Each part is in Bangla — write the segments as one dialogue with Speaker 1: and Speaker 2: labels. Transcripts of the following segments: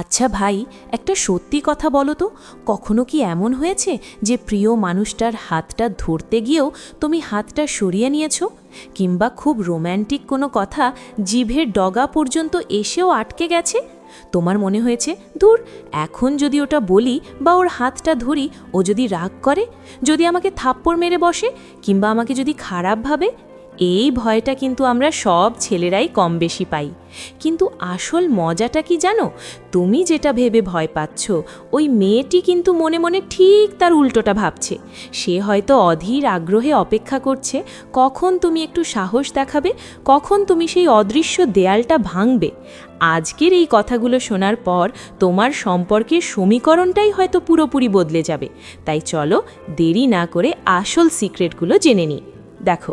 Speaker 1: আচ্ছা ভাই, একটা সত্যি কথা বলো তো। কখনো কি এমন হয়েছে যে প্রিয় মানুষটার হাতটা ধরতে গিয়েও তুমি হাতটা সরিয়ে নিয়েছো? কিংবা খুব রোম্যান্টিক কোনো কথা জিভের ডগা পর্যন্ত এসেও আটকে গেছে? তোমার মনে হয়েছে, দূর, এখন যদি ওটা বলি বা ওর হাতটা ধরি, ও যদি রাগ করে, যদি আমাকে থাপ্পড় মেরে বসে, কিংবা আমাকে যদি খারাপ ভাবে এই ভয়টা কিন্তু আমরা সব ছেলেরাই কম বেশি পাই। কিন্তু আসল মজাটা কি জানো? তুমি যেটা ভেবে ভয় পাচ্ছ, ওই মেয়েটি কিন্তু মনে মনে ঠিক তার উল্টোটা ভাবছে। সে হয়তো অধীর আগ্রহে অপেক্ষা করছে, কখন তুমি একটু সাহস দেখাবে, কখন তুমি সেই অদৃশ্য দেয়ালটা ভাঙবে। আজকের এই কথাগুলো শোনার পর তোমার সম্পর্কের সমীকরণটাই হয়তো পুরোপুরি বদলে যাবে। তাই চলো দেরি না করে আসল সিক্রেটগুলো জেনে নিই। দেখো,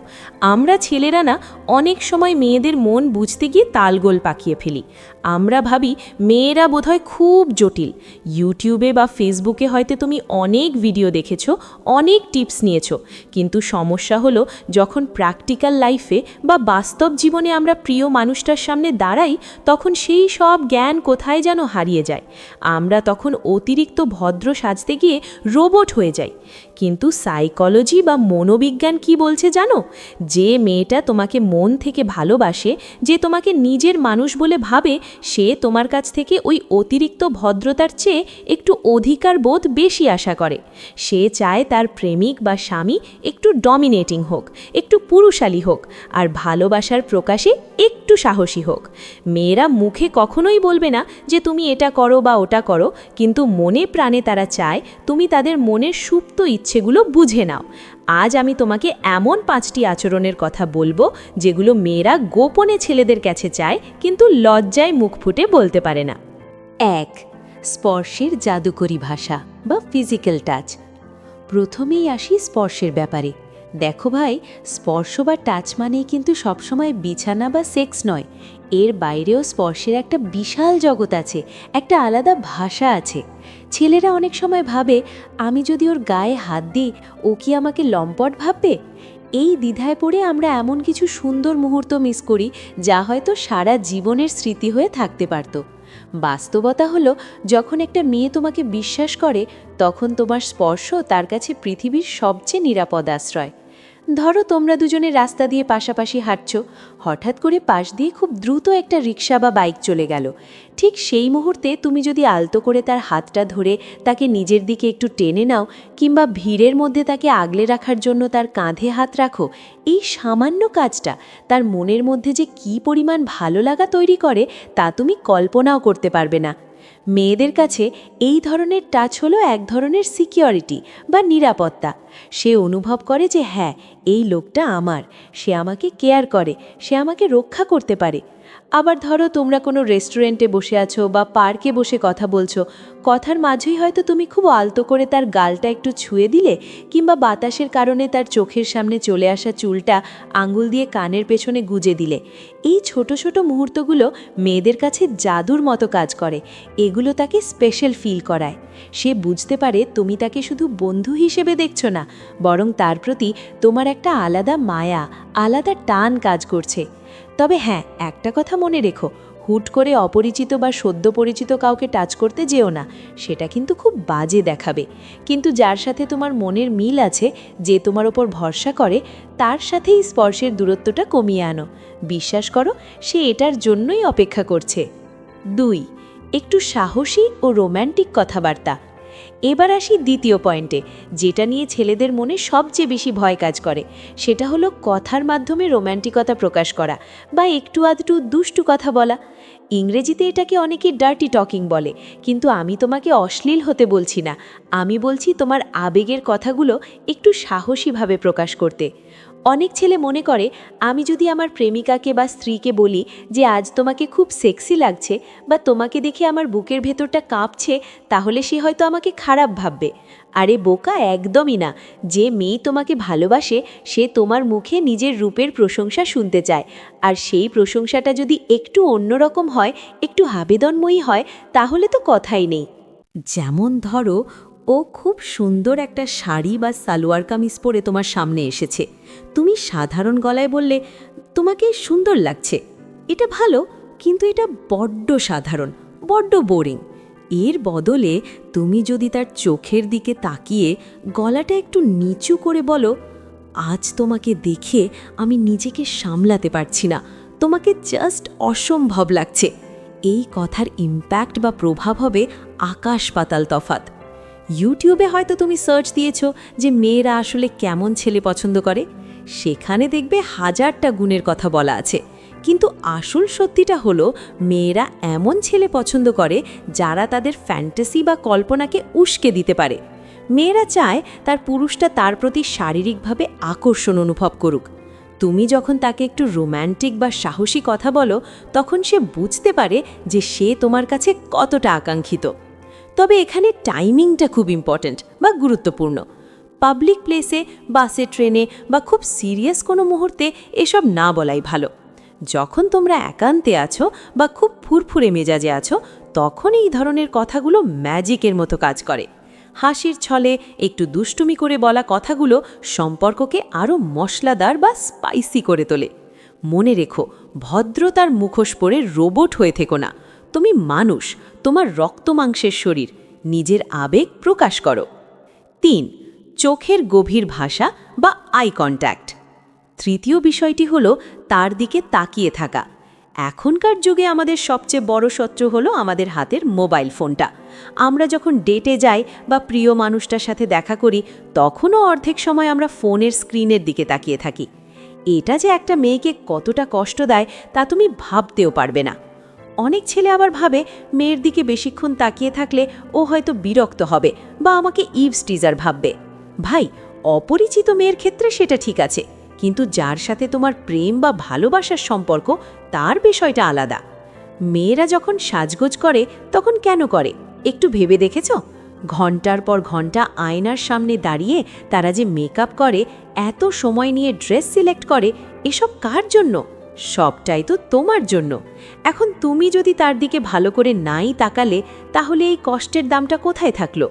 Speaker 1: আমরা ছেলেরা না অনেক সময় মেয়েদের মন বুঝতে গিয়ে তালগোল পাকিয়ে ফেলি। আমরা ভাবি মেয়েরা বোধহয় খুব জটিল। ইউটিউবে বা ফেসবুকে হয়তো তুমি অনেক ভিডিও দেখেছ, অনেক টিপস নিয়েছো। কিন্তু সমস্যা হলো, যখন প্র্যাকটিক্যাল লাইফে বা বাস্তব জীবনে আমরা প্রিয় মানুষটার সামনে দাঁড়াই, তখন সেই সব জ্ঞান কোথায় যেন হারিয়ে যায়। আমরা তখন অতিরিক্ত ভদ্র সাজতে গিয়ে রোবট হয়ে যাই। কিন্তু সাইকোলজি বা মনোবিজ্ঞান কি বলছে জানো? যে মেয়েটা তোমাকে মন থেকে ভালোবাসে, যে তোমাকে নিজের মানুষ বলে ভাবে, সে তোমার কাছ থেকে ওই অতিরিক্ত ভদ্রতার চেয়ে একটু অধিকার বোধ বেশি আশা করে। সে চায় তার প্রেমিক বা স্বামী একটু ডমিনেটিং হোক, একটু পুরুষালী হোক, আর ভালোবাসার প্রকাশে একটু সাহসী হোক। মেয়েরা মুখে কখনোই বলবে না যে তুমি এটা করো বা ওটা করো, কিন্তু মনে প্রাণে তারা চায় তুমি তাদের মনের সুপ্ত ইচ্ছেগুলো বুঝে নাও। আজ আমি তোমাকে এমন পাঁচটি আচরণের কথা বলব যেগুলো মেয়েরা গোপনে ছেলেদের কাছে চায়, কিন্তু লজ্জায় মুখ ফুটে বলতে পারে না। এক, স্পর্শের জাদুকরী ভাষা বা ফিজিক্যাল টাচ প্রথমেই আসি স্পর্শের ব্যাপারে। দেখো ভাই, স্পর্শ বা টাচ মানেই কিন্তু সবসময় বিছানা বা সেক্স নয়। এর বাইরেও স্পর্শের একটা বিশাল জগৎ আছে, একটা আলাদা ভাষা আছে। ছেলেরা অনেক সময় ভাবে, আমি যদি ওর গায়ে হাত দিই, ও কি আমাকে লম্পট ভাববে? এই দ্বিধায় পড়ে আমরা এমন কিছু সুন্দর মুহূর্ত মিস করি, যা হয়তো সারা জীবনের স্মৃতি হয়ে থাকতে পারত। বাস্তবতা হলো, যখন একটা মেয়ে তোমাকে বিশ্বাস করে, তখন তোমার স্পর্শ তার কাছে পৃথিবীর সবচেয়ে নিরাপদ আশ্রয়। ধরো তোমরা দুজনে রাস্তা দিয়ে পাশাপাশি হাঁটছ, হঠাৎ করে পাশ দিয়ে খুব দ্রুত একটা রিক্সা বা বাইক চলে গেল। ঠিক সেই মুহূর্তে তুমি যদি আলতো করে তার হাতটা ধরে তাকে নিজের দিকে একটু টেনে নাও কিংবা ভিড়ের মধ্যে তাকে আগলে রাখার জন্য তার কাঁধে হাত রাখো, এই সামান্য কাজটা তার মনের মধ্যে যে কী পরিমাণ ভালো লাগা তৈরি করে তা তুমি কল্পনাও করতে পারবে না। মেয়েদের কাছে এই ধরনের টাচ হলো এক ধরনের সিকিউরিটি বা নিরাপত্তা। সে অনুভব করে যে হ্যাঁ এই লোকটা আমার। সে আমাকে কেয়ার করে। সে আমাকে রক্ষা করতে পারে। আবার ধরো তোমরা কোনো রেস্টুরেন্টে বসে আছো বা পার্কে বসে কথা বলছো, কথার মাঝেই হয়তো তুমি খুব আলতো করে তার গালটা একটু ছুঁয়ে দিলে কিংবা বাতাসের কারণে তার চোখের সামনে চলে আসা চুলটা আঙুল দিয়ে কানের পেছনে গুজে দিলে। এই ছোট ছোট মুহূর্তগুলো মেয়েদের কাছে জাদুর মতো কাজ করে, এগুলো তাকে স্পেশাল ফিল করায়। সে বুঝতে পারে তুমি তাকে শুধু বন্ধু হিসেবে দেখছ না, বরং তার প্রতি তোমার একটা আলাদা মায়া, আলাদা টান কাজ করছে। তবে হ্যাঁ একটা কথা মনে রেখো, হুট করে অপরিচিত বা সদ্য পরিচিত কাউকে টাচ করতে যেও না, সেটা কিন্তু খুব বাজে দেখাবে। কিন্তু যার সাথে তোমার মনের মিল আছে, যে তোমার ওপর ভরসা করে, তার সাথেই স্পর্শের দূরত্বটা কমিয়ে আনো। বিশ্বাস করো, সে এটার জন্যই অপেক্ষা করছে। দুই, একটু সাহসী ও রোম্যান্টিক কথাবার্তা। এবার আসি দ্বিতীয় পয়েন্টে, যেটা নিয়ে ছেলেদের মনে সবচেয়ে বেশি ভয় কাজ করে। সেটা হলো কথার মাধ্যমে রোম্যান্টিকতা প্রকাশ করা বা একটু আধটু দুষ্টু কথা বলা। ইংরেজিতে এটাকে অনেকে ডার্টি টকিং বলে, কিন্তু আমি তোমাকে অশ্লীল হতে বলছি না। আমি বলছি তোমার আবেগের কথাগুলো একটু সাহসীভাবে প্রকাশ করতে। অনেক ছেলে মনে করে, আমি যদি আমার প্রেমিকাকে বা স্ত্রীকে বলি যে আজ তোমাকে খুব সেক্সি লাগছে বা তোমাকে দেখে আমার বুকের ভেতরটা কাঁপছে, তাহলে সে হয়তো আমাকে খারাপ ভাববে। আরে বোকা, একদমই না। যে মেয়ে তোমাকে ভালোবাসে, সে তোমার মুখে নিজের রূপের প্রশংসা শুনতে চায়। আর সেই প্রশংসাটা যদি একটু অন্যরকম হয়, একটু আবেদনময়ী হয়, তাহলে তো কথাই নেই। যেমন ধরো ও খুব সুন্দর একটা শাড়ি বা সালোয়ার কামিজ পরে তোমার সামনে এসেছে। তুমি সাধারণ গলায় বললে, তোমাকে সুন্দর লাগছে। এটা ভালো, কিন্তু এটা বড্ড সাধারণ, বড্ড বোরিং। এর বদলে তুমি যদি তার চোখের দিকে তাকিয়ে গলাটা একটু নিচু করে বলো, আজ তোমাকে দেখে আমি নিজেকে সামলাতে পারছি না। তোমাকে জাস্ট অসম্ভব লাগছে। এই কথার ইম্প্যাক্ট বা প্রভাব হবে আকাশ পাতাল তফাত ইউটিউবে হয়তো তুমি সার্চ দিয়েছ যে মেয়েরা আসলে কেমন ছেলে পছন্দ করে। সেখানে দেখবে হাজারটা গুণের কথা বলা আছে। কিন্তু আসল সত্যিটা হলো, মেয়েরা এমন ছেলে পছন্দ করে যারা তাদের ফ্যান্টাসি বা কল্পনাকে উস্কে দিতে পারে। মেয়েরা চায় তার পুরুষটা তার প্রতি শারীরিকভাবে আকর্ষণ অনুভব করুক। তুমি যখন তাকে একটু রোম্যান্টিক বা সাহসী কথা বলো, তখন সে বুঝতে পারে যে সে তোমার কাছে কতটা আকাঙ্ক্ষিত। তবে এখানে টাইমিংটা খুব ইম্পর্ট্যান্ট বা গুরুত্বপূর্ণ। পাবলিক প্লেসে বাসে ট্রেনে বা খুব সিরিয়াস কোনো মুহূর্তে এসব না বলাই ভালো। যখন তোমরা একান্তে আছো বা খুব ফুরফুরে মেজাজে আছো, তখন এই ধরনের কথাগুলো ম্যাজিকের মতো কাজ করে। হাসির ছলে একটু দুষ্টুমি করে বলা কথাগুলো সম্পর্ককে আরও মশলাদার বা স্পাইসি করে তোলে। মনে রেখো, ভদ্রতার মুখোশ পরে রোবট হয়ে থেকো না। তুমি মানুষ, তোমার রক্ত মাংসের শরীর, নিজের আবেগ প্রকাশ করো। তিন, চোখের গভীর ভাষা বা আই কন্ট্যাক্ট তৃতীয় বিষয়টি হলো তার দিকে তাকিয়ে থাকা। এখনকার যুগে আমাদের সবচেয়ে বড় শত্রু হলো আমাদের হাতের মোবাইল ফোনটা। আমরা যখন ডেটে যাই বা প্রিয় মানুষটার সাথে দেখা করি, তখনও অর্ধেক সময় আমরা ফোনের স্ক্রিনের দিকে তাকিয়ে থাকি। এটা যে একটা মেয়েকে কতটা কষ্ট দেয় তা তুমি ভাবতেও পারবে না। অনেক ছেলে আবার ভাবে, মেয়ের দিকে বেশিক্ষণ তাকিয়ে থাকলে ও হয়তো বিরক্ত হবে বা আমাকে ইভস টিজার ভাববে। ভাই, অপরিচিত মেয়ের ক্ষেত্রে সেটা ঠিক আছে, কিন্তু যার সাথে তোমার প্রেম বা ভালোবাসার সম্পর্ক, তার বিষয়টা আলাদা। মেয়েরা যখন সাজগোজ করে, তখন কেন করে? একটু ভেবে দেখেছ? ঘণ্টার পর ঘণ্টা আয়নার সামনে দাঁড়িয়ে তারা যে মেকআপ করে, এত সময় নিয়ে ড্রেস সিলেক্ট করে, এসব কার জন্য? সবটাই তো তোমার জন্য। এখন তুমি যদি তার দিকে ভালো করে নাই তাকালে, তাহলে এই কষ্টের দামটা কোথায় থাকল?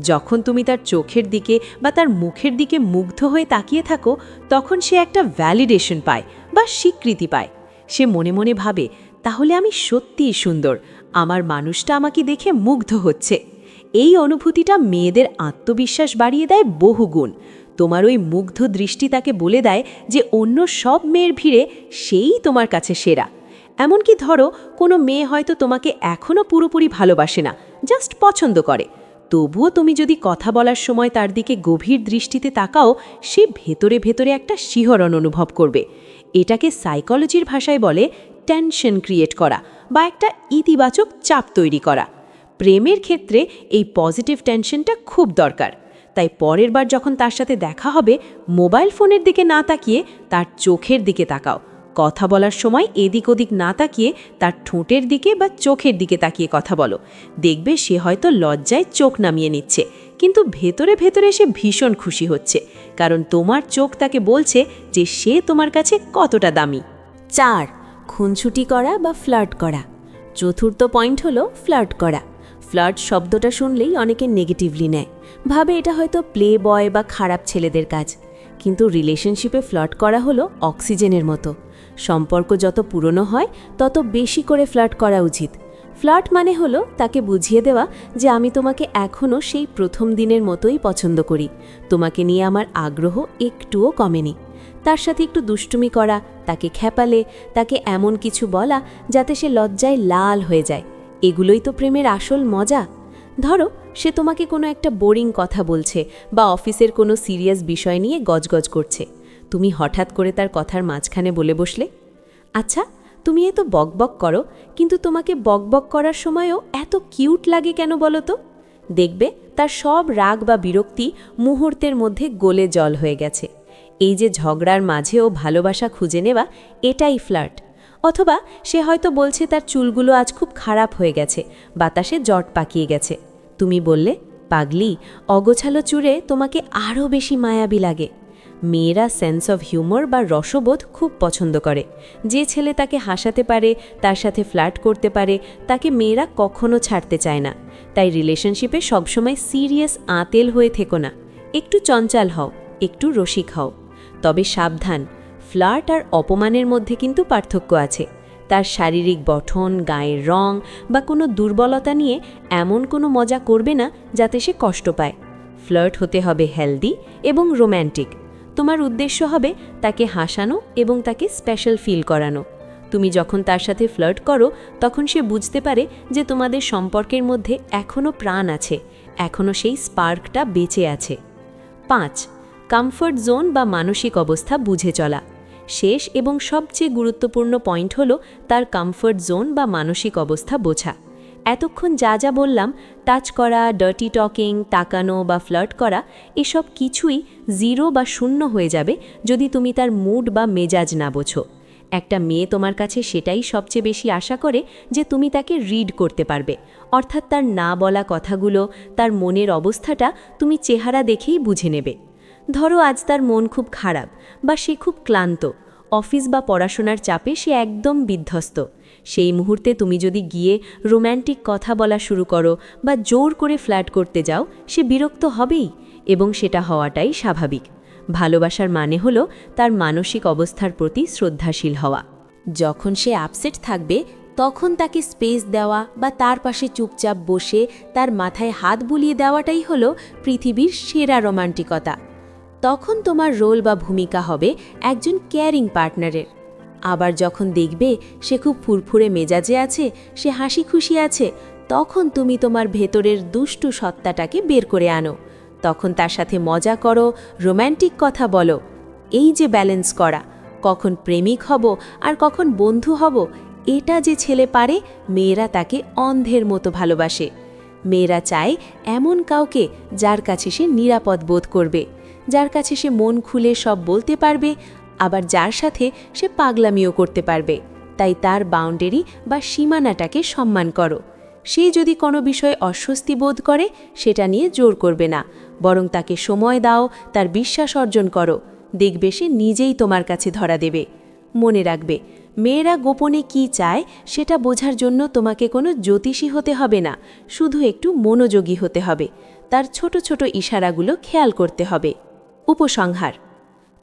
Speaker 1: যখন তুমি তার চোখের দিকে বা তার মুখের দিকে মুগ্ধ হয়ে তাকিয়ে থাকো, তখন সে একটা ভ্যালিডেশন পায় বা স্বীকৃতি পায়। সে মনে মনে ভাবে, তাহলে আমি সত্যিই সুন্দর। আমার মানুষটা আমাকে দেখে মুগ্ধ হচ্ছে। এই অনুভূতিটা মেয়েদের আত্মবিশ্বাস বাড়িয়ে দেয় বহুগুণ। তোমার ওই মুগ্ধ দৃষ্টি তাকে বলে দেয় যে অন্য সব মেয়ের ভিড়ে সেই তোমার কাছে সেরা। এমনকি ধরো, কোনো মেয়ে হয়তো তোমাকে এখনও পুরোপুরি ভালোবাসে না জাস্ট পছন্দ করে। তবুও তুমি যদি কথা বলার সময় তার দিকে গভীর দৃষ্টিতে তাকাও, সে ভেতরে ভেতরে একটা শিহরণ অনুভব করবে। এটাকে সাইকোলজির ভাষায় বলে টেনশন ক্রিয়েট করা বা একটা ইতিবাচক চাপ তৈরি করা। প্রেমের ক্ষেত্রে এই পজিটিভ টেনশনটা খুব দরকার। তাই পরের বার যখন তার সাথে দেখা হবে, মোবাইল ফোনের দিকে না তাকিয়ে তার চোখের দিকে তাকাও। কথা বলার সময় এদিক ওদিক না তাকিয়ে তার ঠোঁটের দিকে বা চোখের দিকে তাকিয়ে কথা বলো। দেখবে সে হয়তো লজ্জায় চোখ নামিয়ে নিচ্ছে, কিন্তু ভেতরে ভেতরে সে ভীষণ খুশি হচ্ছে, কারণ তোমার চোখ তাকে বলছে যে সে তোমার কাছে কতটা দামি। চার খুনছুটি করা বা ফ্লার্ট করা। চতুর্থ পয়েন্ট হলো ফ্লার্ট করা। ফ্লার্ট শব্দটা শুনলেই অনেকে নেগেটিভলি নেয়। ভাবে এটা হয়তো প্লে বয় বা খারাপ ছেলেদের কাজ। কিন্তু রিলেশনশিপে ফ্লার্ট করা হলো অক্সিজেনের মতো। সম্পর্ক যত পুরনো হয়, তত বেশি করে ফ্লার্ট করা উচিত। ফ্লার্ট মানে হলো তাকে বুঝিয়ে দেওয়া যে আমি তোমাকে এখনও সেই প্রথম দিনের মতোই পছন্দ করি। তোমাকে নিয়ে আমার আগ্রহ একটুও কমেনি। তার সাথে একটু দুষ্টুমি করা, তাকে খেপালে, তাকে এমন কিছু বলা যাতে সে লজ্জায় লাল হয়ে যায়। এগুলোই তো প্রেমের আসল মজা। ধরো সে তোমাকে কোনো একটা বোরিং কথা বলছে বা অফিসের কোনো সিরিয়াস বিষয় নিয়ে গজগজ করছে। তুমি হঠাৎ করে তার কথার মাঝখানে বলে বসলে আচ্ছা তুমি এ এত বকবক করো, কিন্তু তোমাকে বকবক করার সময়ও এত কিউট লাগে কেন বলো তো? দেখবে তার সব রাগ বা বিরক্তি মুহূর্তের মধ্যে গোলে জল হয়ে গেছে। এই যে ঝগড়ার মাঝেও ভালোবাসা খুঁজে নেওয়া, এটাই ফ্লার্ট। অথবা সে হয়তো বলছে তার চুলগুলো আজ খুব খারাপ হয়ে গেছে, বাতাসে জট পাকিয়ে গেছে। তুমি বললে, পাগলি, অগোছালো চুরে তোমাকে আরও বেশি মায়াবী লাগে। মেয়েরা সেন্স অফ হিউমর বা রসবোধ খুব পছন্দ করে। যে ছেলে তাকে হাসাতে পারে, তার সাথে ফ্ল্যাট করতে পারে, তাকে মেয়েরা কখনো ছাড়তে চায় না। তাই রিলেশনশিপে সবসময় সিরিয়াস আঁতেল হয়ে থেকো না। একটু চঞ্চাল হও, একটু রসিক হও। তবে সাবধান ফ্লার্ট আর অপমানের মধ্যে কিন্তু পার্থক্য আছে। তার শারীরিক গঠন, গায়ের রং বা কোনো দুর্বলতা নিয়ে এমন কোনো মজা করবে না যাতে সে কষ্ট পায়। ফ্লার্ট হতে হবে হেলদি এবং রোম্যান্টিক। তোমার উদ্দেশ্য হবে তাকে হাসানো এবং তাকে স্পেশাল ফিল করানো। তুমি যখন তার সাথে ফ্লার্ট করো, তখন সে বুঝতে পারে যে তোমাদের সম্পর্কের মধ্যে এখনও প্রাণ আছে এখনও সেই স্পার্কটা বেঁচে আছে। পাঁচ, কমফর্ট জোন বা মানসিক অবস্থা বুঝে চলা। শেষ এবং সবচেয়ে গুরুত্বপূর্ণ পয়েন্ট হলো তার কমফর্ট জোন বা মানসিক অবস্থা বোঝা। এতক্ষণ যা যা বললাম, টাচ করা ডার্টি টকিং তাকানো বা ফ্লার্ট করা, এসব কিছুই জিরো বা শূন্য হয়ে যাবে যদি তুমি তার মুড বা মেজাজ না বোঝো। একটা মেয়ে তোমার কাছে সেটাই সবচেয়ে বেশি আশা করে যে তুমি তাকে রিড করতে পারবে। অর্থাৎ তার না বলা কথাগুলো, তার মনের অবস্থাটা তুমি চেহারা দেখেই বুঝে নেবে। ধরো আজ তার মন খুব খারাপ বা সে খুব ক্লান্ত, অফিস বা পড়াশোনার চাপে সে একদম বিধ্বস্ত। সেই মুহূর্তে তুমি যদি গিয়ে রোম্যান্টিক কথা বলা শুরু করো বা জোর করে ফ্ল্যাট করতে যাও, সে বিরক্ত হবেই এবং সেটা হওয়াটাই স্বাভাবিক। ভালোবাসার মানে হলো তার মানসিক অবস্থার প্রতি শ্রদ্ধাশীল হওয়া। যখন সে আপসেট থাকবে, তখন তাকে স্পেস দেওয়া বা তার পাশে চুপচাপ বসে তার মাথায় হাত বুলিয়ে দেওয়াটাই হলো পৃথিবীর সেরা রোমান্টিকতা। তখন তোমার রোল বা ভূমিকা হবে একজন কেয়ারিং পার্টনারের। আবার যখন দেখবে সে খুব ফুরফুরে মেজাজে আছে, সে হাসি খুশি আছে, তখন তুমি তোমার ভেতরের দুষ্টু সত্তাটাকে বের করে আনো। তখন তার সাথে মজা করো, রোম্যান্টিক কথা বলো। এই যে ব্যালেন্স করা, কখন প্রেমিক হব আর কখন বন্ধু হব, এটা যে ছেলে পারে, মেয়েরা তাকে অন্ধের মতো ভালোবাসে। মেয়েরা চায় এমন কাউকে যার কাছে সে নিরাপদ বোধ করবে। যার কাছে সে মন খুলে সব বলতে পারবে, আবার যার সাথে সে পাগলামিও করতে পারবে। তাই তার বাউন্ডারি বা সীমানাটাকে সম্মান করো। সে যদি কোনো বিষয়ে অস্বস্তি বোধ করে, সেটা নিয়ে জোর করবে না। বরং তাকে সময় দাও, তার বিশ্বাস অর্জন করো। দেখবে সে নিজেই তোমার কাছে ধরা দেবে। মনে রাখবে, মেয়েরা গোপনে কি চায়, সেটা বোঝার জন্য তোমাকে কোনো জ্যোতিষী হতে হবে না। শুধু একটু মনোযোগী হতে হবে। তার ছোট ছোট ইশারাগুলো খেয়াল করতে হবে। উপসংহার।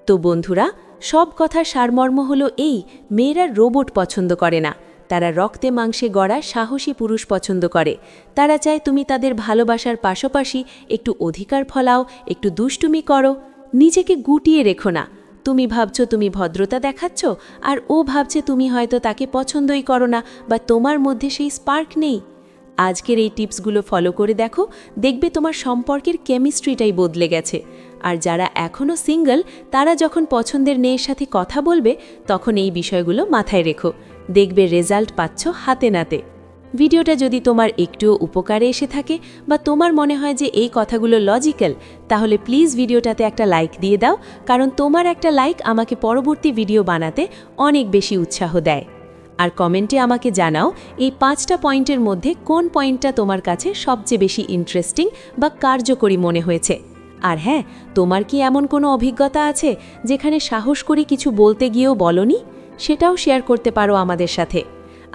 Speaker 1: তো বন্ধুরা, সব কথার সারমর্ম হলো এই, মেয়েরা রোবট পছন্দ করে না। তারা রক্তে মাংসে গড়া সাহসী পুরুষ পছন্দ করে। তারা চায় তুমি তাদের ভালোবাসার পাশাপাশি একটু অধিকার ফলাও, একটু দুষ্টুমি করো। নিজেকে গুটিয়ে রেখো না। তুমি ভাবছ তুমি ভদ্রতা দেখাচ্ছ, আর ও ভাবছে তুমি হয়তো তাকে পছন্দই করো না বা তোমার মধ্যে সেই স্পার্ক নেই। আজকের এই টিপসগুলো ফলো করে দেখো, দেখবে তোমার সম্পর্কের কেমিস্ট্রিটাই বদলে গেছে। আর যারা এখনও সিঙ্গল, তারা যখন পছন্দের মেয়ের সাথে কথা বলবে, তখন এই বিষয়গুলো মাথায় রেখো। দেখবে রেজাল্ট পাচ্ছ হাতে নাতে। ভিডিওটা যদি তোমার একটুও উপকারে এসে থাকে বা তোমার মনে হয় যে এই কথাগুলো লজিক্যাল, তাহলে প্লিজ ভিডিওটাতে একটা লাইক দিয়ে দাও, কারণ তোমার একটা লাইক আমাকে পরবর্তী ভিডিও বানাতে অনেক বেশি উৎসাহ দেয়। আর কমেন্টে আমাকে জানাও এই পাঁচটা পয়েন্টের মধ্যে কোন পয়েন্টটা তোমার কাছে সবচেয়ে বেশি ইন্টারেস্টিং বা কার্যকরী মনে হয়েছে। আর হ্যাঁ তোমার কি এমন কোনো অভিজ্ঞতা আছে যেখানে সাহস করে কিছু বলতে গিয়েও বলনি? সেটাও শেয়ার করতে পারো আমাদের সাথে।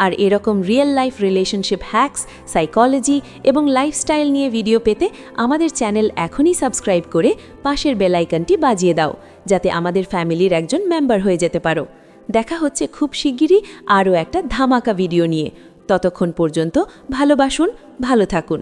Speaker 1: আর এরকম real life relationship hacks psychology এবং লাইফস্টাইল নিয়ে ভিডিও পেতে আমাদের চ্যানেল এখনই সাবস্ক্রাইব করে পাশের বেলাইকনটি বাজিয়ে দাও, যাতে আমাদের ফ্যামিলির একজন মেম্বার হয়ে যেতে পারো। দেখা হচ্ছে খুব শিগগিরই আরও একটা ধামাকা ভিডিও নিয়ে। ততক্ষণ পর্যন্ত ভালোবাসুন, ভালো থাকুন।